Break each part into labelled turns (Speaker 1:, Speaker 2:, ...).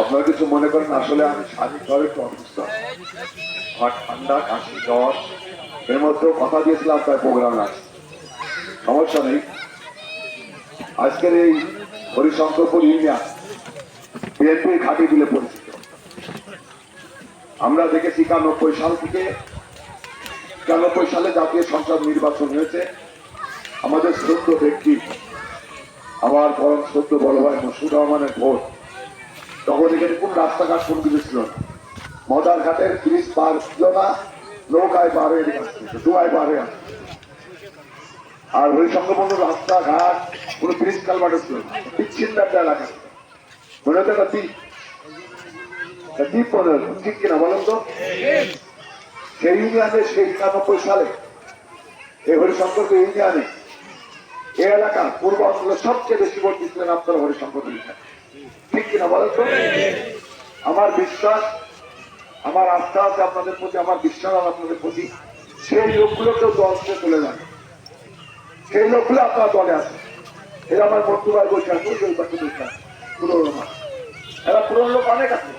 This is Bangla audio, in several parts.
Speaker 1: আপনারা কিছু মনে করেন? আসলে আমি শারীরিক ভাবে একটু অসুস্থ। আমার ঠান্ডা, কাশি, জ্বর। এর মধ্যেও কথা দিয়েছিলাম তার প্রোগ্রাম আছে। সমস্যা নেই। আজকের এই হরিশঙ্করপুর ইউনিয়ন বিএনপির ঘাটি দিলে পরিচিত। আমরা দেখেছি একানব্বই সাল থেকে একানব্বই সালে জাতীয় সংসদ নির্বাচন হয়েছে। আমাদের শ্রদ্ধ ব্যক্তি আমার পরম শ্রদ্ধ বড় ভাই রহমানের ভোট। তখন এখানে কোন রাস্তাঘাট কোন কিছু ছিল না। মদার ঘাটের ব্রিজ পার ছিল না, নৌকায় পার হয়ে আসছে ডুয়ায় পার আর ওই সংখ্যপূর্ণ রাস্তাঘাট কোনো ব্রিজ কালভার্ট ছিল না। বিচ্ছিন্ন একটা এলাকা। মনে হতো একটা দ্বীপ। দ্বীপ মনে হতো ঠিক কিনা বলেন তো? সেই ইউনিয়নে সেই একানব্বই সালে এই হরিশঙ্কর ইউনিয়নে এই এলাকার পূর্ব অঞ্চলে সবচেয়ে বেশি ভোট দিচ্ছিলেন আপনারা হরিশঙ্কর ইউনিয়ন ঠিক কিনা বলেন তো? আমার বিশ্বাস, আমার আস্থা আছে আপনাদের প্রতি, আমার বিশ্বাস আপনাদের প্রতি। সেই লোকগুলোকেও দল থেকে তুলে যান। সেই লোকগুলো আপনার দলে আছে এরা আমার বন্ধু ভাই বসে আছে। পুরোনো। এরা পুরোনো লোক অনেক আছে।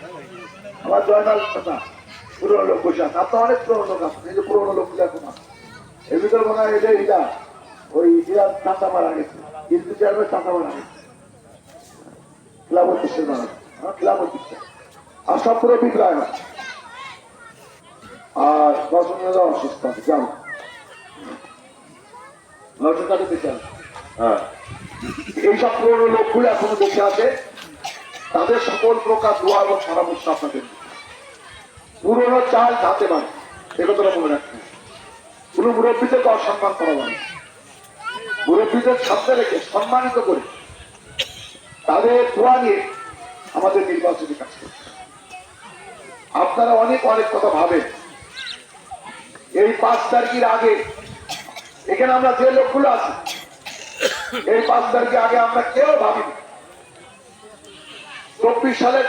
Speaker 1: আমার জয়নাল কথা, পুরোনো লোক বসে আছে। আপনার অনেক পুরোনো লোক আছে এই যে পুরোনো লোকগুলো এখন আছে। এর ভিতরে মনে হয় এদের ওই ইরা চাঁদা মারা গেছে। কিন্তু চেয়ারম্যান চাঁদা মারা গেছে। ক্লাব অফিসের মারা হ্যাঁ ক্লাব আর সব পুরো বিক্রয় হয় আর রসনেরা অসুস্থ আছে হ্যাঁ। এইসব পুরোনো লোকগুলো এখনও বেঁচে আছে। তাদের সকল প্রকার দোয়া এবং পরামর্শ আপনাদের। পুরোনো চাল ধাতে পারে একথা মনে রাখতে হবে। কোনো মুরব্বীদেরকে অসম্মান করা যাবে না। মুরব্বীদের সামনে রেখে সম্মানিত করে তাদের দোয়া নিয়ে আমাদের নির্বাচনী কাজ করতে আপনারা অনেক অনেক কথা ভাবেন। এই পাঁচ তারিখের আগে এখানে আমরা যে লোকগুলো আছি, এই পাঁচ তারিখের আগে আমরা কেউ ভাবিনি। চব্বিশ সালে